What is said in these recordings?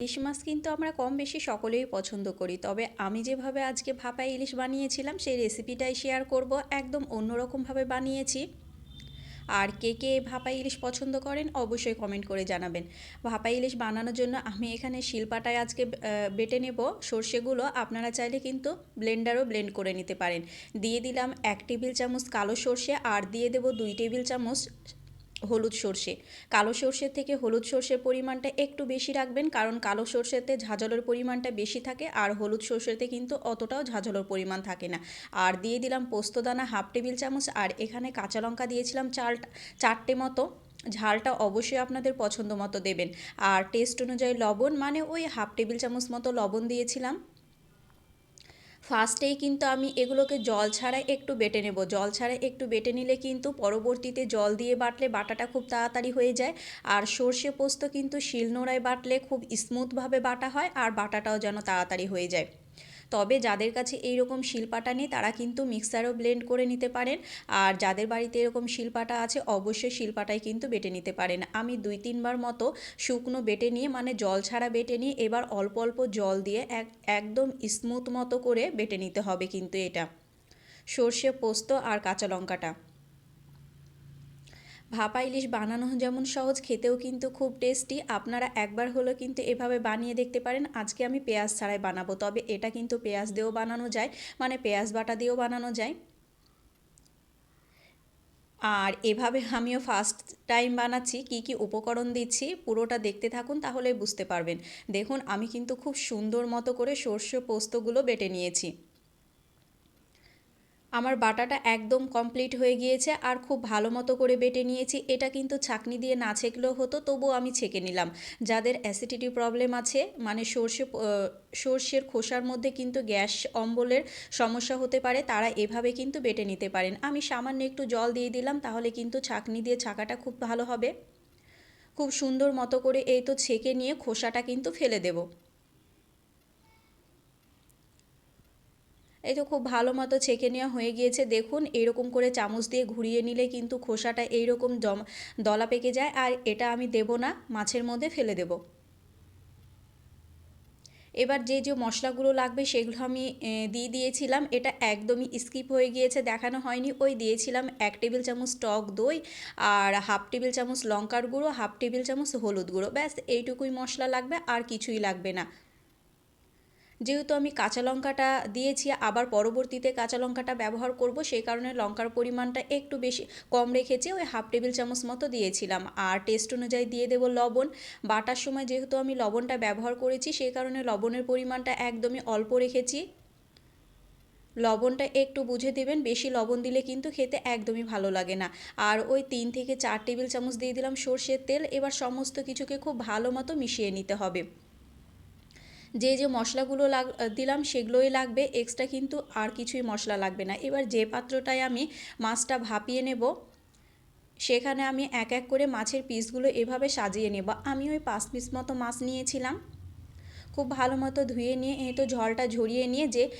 ইলিশ মাছ কিন্তু আমরা কম বেশি সকলেই পছন্দ করি। তবে আমি যেভাবে আজকে ভাপা ইলিশ বানিয়েছিলাম, সেই রেসিপিটাই শেয়ার করব, একদম অন্যরকমভাবে বানিয়েছি। আর কে কে ভাপা ইলিশ পছন্দ করেন, অবশ্যই কমেন্ট করে জানাবেন। ভাপা ইলিশ বানানোর জন্য আমি এখানে শিলপাটায় আজকে বেটে নেব সর্ষেগুলো। আপনারা চাইলে কিন্তু ব্লেন্ডারও ব্লেন্ড করে নিতে পারেন। দিয়ে দিলাম এক টেবিল চামচ কালো সর্ষে, আর দিয়ে দেব দুই টেবিল চামচ হলুদ সর্ষে। কালো সর্ষের থেকে হলুদ সর্ষের পরিমাণটা একটু বেশি রাখবেন, কারণ কালো সর্ষেতে ঝাঁঝলের পরিমাণটা বেশি থাকে, আর হলুদ সর্ষেতে কিন্তু অতটাও ঝাঁঝলের পরিমাণ থাকে না। আর দিয়ে দিলাম পোস্তদানা হাফ টেবিল চামচ, আর এখানে কাঁচা লঙ্কা দিয়েছিলাম চাল চারটে মতো। ঝালটা অবশ্যই আপনাদের পছন্দ মতো দেবেন। আর টেস্ট অনুযায়ী লবণ মানে ওই হাফ টেবিল চামচ মতো লবণ দিয়েছিলাম। ফার্স্টেই কিন্তু আমি এগুলোকে জল ছাড়াই একটু বেটে নেব। জল ছাড়াই একটু বেটে নিলে কিন্তু পরবর্তীতে জল দিয়ে বাটলে বাটাটা খুব তাড়াতাড়ি হয়ে যায়। আর সর্ষে পোস্ত কিন্তু শিলনোড়ায় বাটলে খুব স্মুথভাবে বাটা হয় আর বাটাটাও যেন তাড়াতাড়ি হয়ে যায়। তবে যাদের কাছে এই রকম শিলপাটা নেই, তারা কিন্তু মিক্সারও ব্লেন্ড করে নিতে পারেন। আর যাদের বাড়িতে এরকম শিলপাটা আছে, অবশ্যই শিলপাটাই কিন্তু বেটে নিতে পারেন। আমি দুই তিনবার মতো শুকনো বেটে নিয়ে মানে জল ছাড়া বেটে নিয়ে, এবার অল্প অল্প জল দিয়ে এক, একদম স্মুথ মতো করে বেটে নিতে হবে কিন্তু এটা। সর্ষে পোস্ত আর কাঁচা লঙ্কাটা। ভাপা ইলিশ বানানো যেমন সহজ, খেতেও কিন্তু খুব টেস্টি আপনারা একবার হলেও কিন্তু এভাবে বানিয়ে দেখতে পারেন। আজকে আমি পেঁয়াজ ছাড়াই বানাবো, তবে এটা কিন্তু পেঁয়াজ দিয়েও বানানো যায় মানে পেঁয়াজ বাটা দিয়েও বানানো যায়। আর এভাবে আমিও ফার্স্ট টাইম বানাচ্ছি, কি কি উপকরণ দিচ্ছি, পুরোটা দেখতে থাকুন তাহলে বুঝতে পারবেন। দেখুন, আমি কিন্তু খুব সুন্দর মতো করে সর্ষে পোস্তগুলো বেটে নিয়েছি। আমার বাটাটা একদম কমপ্লিট হয়ে গিয়েছে আর খুব ভালো মতো করে বেটে নিয়েছি। এটা কিন্তু ছাকনি দিয়ে না ছেঁকলেও হতো, তবুও আমি ছেঁকে নিলাম। যাদের অ্যাসিডিটি প্রবলেম আছে মানে সর্ষে সর্ষের খোসার মধ্যে কিন্তু গ্যাস অম্বলের সমস্যা হতে পারে, তারা এভাবে কিন্তু বেটে নিতে পারেন। আমি সামান্য একটু জল দিয়ে দিলাম, তাহলে কিন্তু ছাকনি দিয়ে ছাকাটা খুব ভালো হবে। খুব সুন্দর মতো করে এই তো ছেঁকে নিয়ে খোসাটা কিন্তু ফেলে দেবো। এই তো খুব ভালো মতো ছেঁকে নেওয়া হয়ে গিয়েছে। দেখুন, এরকম করে চামচ দিয়ে ঘুরিয়ে নিলে কিন্তু খোসাটা এইরকম জম দলা পেকে যায়। আর এটা আমি দেব না, মাছের মধ্যে ফেলে দেব। এবার যে যে মশলাগুলো লাগবে সেগুলো আমি দিয়ে দিয়েছিলাম। এটা একদমই স্কিপ হয়ে গিয়েছে, দেখানো হয়নি। ওই দিয়েছিলাম এক টেবিল চামচ টক দই আর হাফ টেবিল চামচ লঙ্কার গুঁড়ো, হাফ টেবিল চামচ হলুদ গুঁড়ো। ব্যাস, এইটুকুই মশলা লাগবে, আর কিছুই লাগবে না। যেহেতু আমি কাঁচা লঙ্কাটা দিয়েছি, আবার পরবর্তীতে কাঁচা লঙ্কাটা ব্যবহার করব, সেই কারণে লঙ্কার পরিমাণটা একটু বেশি কম রেখেছি, ওই হাফ টেবিল চামচ মতো দিয়েছিলাম। আর টেস্ট অনুযায়ী দিয়ে দেবো লবণ। বাটার সময় যেহেতু আমি লবণটা ব্যবহার করেছি, সেই কারণে লবণের পরিমাণটা একদমই অল্প রেখেছি। লবণটা একটু বুঝে দেবেন, বেশি লবণ দিলে কিন্তু খেতে একদমই ভালো লাগে না। আর ওই তিন থেকে চার টেবিল চামচ দিয়ে দিলাম সর্ষের তেল, এবার সমস্ত কিছুকে খুব ভালো মতো মিশিয়ে নিতে হবে। যে যে মশলাগুলো লাগ, দিলাম সেগুলোই লাগবে এক্সট্রা কিন্তু আর কিছুই মশলা লাগবে না। এবার যে পাত্রটায় আমি মাছটা ভাপিয়ে নেব, সেখানে আমি এক এক করে মাছের পিসগুলো এভাবে সাজিয়ে নেব। আমি ওই পাঁচ পিস মতো মাছ নিয়েছিলাম। খুব ভালো মতো ধুয়ে নিয়ে, এই তো ঝলটা ঝরিয়ে নিয়ে যে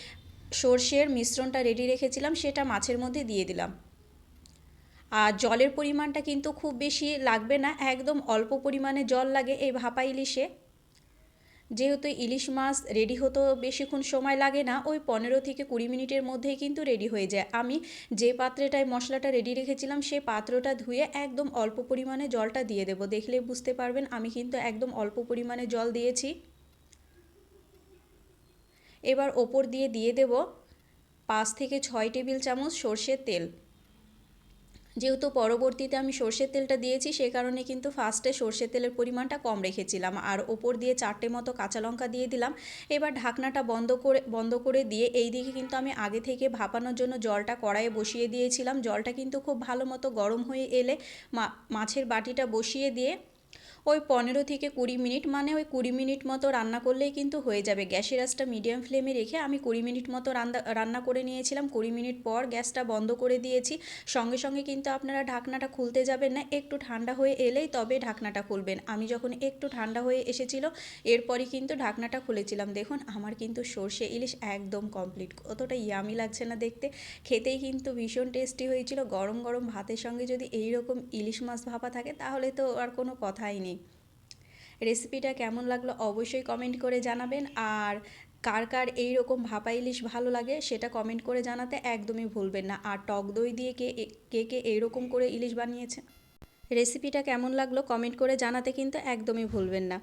সর্ষের মিশ্রণটা রেডি রেখেছিলাম, সেটা মাছের মধ্যে দিয়ে দিলাম। আর জলের পরিমাণটা কিন্তু খুব বেশি লাগবে না, একদম অল্প পরিমাণে জল লাগে এই ভাপা ইলিশে। যেহেতু ইলিশ মাছ রেডি হতে বেশিক্ষণ সময় লাগে না, ওই পনেরো থেকে কুড়ি মিনিটের মধ্যেই কিন্তু রেডি হয়ে যায়। আমি যে পাত্রেটায় মশলাটা রেডি রেখেছিলাম, সেই পাত্রটা ধুয়ে একদম অল্প পরিমাণে জলটা দিয়ে দেবো। দেখলে বুঝতে পারবেন, আমি কিন্তু একদম অল্প পরিমাণে জল দিয়েছি। এবার ওপর দিয়ে দিয়ে দেব পাঁচ থেকে ছয় টেবিল চামচ সর্ষের তেল। যেহেতু পরবর্তীতে আমি সর্ষের তেলটা দিয়েছি, সে কারণে কিন্তু ফার্স্টে সর্ষের তেলের পরিমাণটা কম রেখেছিলাম। আর ওপর দিয়ে চারটে মতো কাঁচা লঙ্কা দিয়ে দিলাম। এবার ঢাকনাটা বন্ধ করে বন্ধ করে দিয়ে এই দিকে কিন্তু আমি আগে থেকে ভাপানোর জন্য জলটা কড়াইয়ে বসিয়ে দিয়েছিলাম। জলটা কিন্তু খুব ভালো মতো গরম হয়ে এলে মাছের বাটিটা বসিয়ে দিয়ে ওই পনেরো থেকে কুড়ি মিনিট মানে ওই কুড়ি মিনিট মতো রান্না করলেই কিন্তু হয়ে যাবে। গ্যাসের আঁচটা মিডিয়াম ফ্লেমে রেখে আমি কুড়ি মিনিট মতো রান্না রান্না করে নিয়েছিলাম। কুড়ি মিনিট পর গ্যাসটা বন্ধ করে দিয়েছি। সঙ্গে সঙ্গে কিন্তু আপনারা ঢাকনাটা খুলতে যাবেন না, একটু ঠান্ডা হয়ে এলেই তবে ঢাকনাটা খুলবেন। আমি যখন একটু ঠান্ডা হয়ে এসেছিল, এরপরই কিন্তু ঢাকনাটা খুলেছিলাম। দেখুন, আমার কিন্তু সর্ষে ইলিশ একদম কমপ্লিট কতটা ইয়ামি লাগছে না দেখতে। খেতেই কিন্তু ভীষণ টেস্টি হয়েছিল। গরম গরম ভাতের সঙ্গে যদি এই রকম ইলিশ মাছ ভাপা থাকে, তাহলে তো আর কোনো কথাই নেই। রেসিপিটা কেমন লাগল অবশ্যই কমেন্ট করে জানাবেন। আর কার কার এই রকম ভাপা ইলিশ ভালো লাগে সেটা কমেন্ট করে জানাতে একদমই ভুলবেন না। আর টক দই দিয়ে কে কে কে এইরকম করে ইলিশ বানিয়েছে? রেসিপিটা কেমন লাগল কমেন্ট করে জানাতে কিন্তু একদমই ভুলবেন না।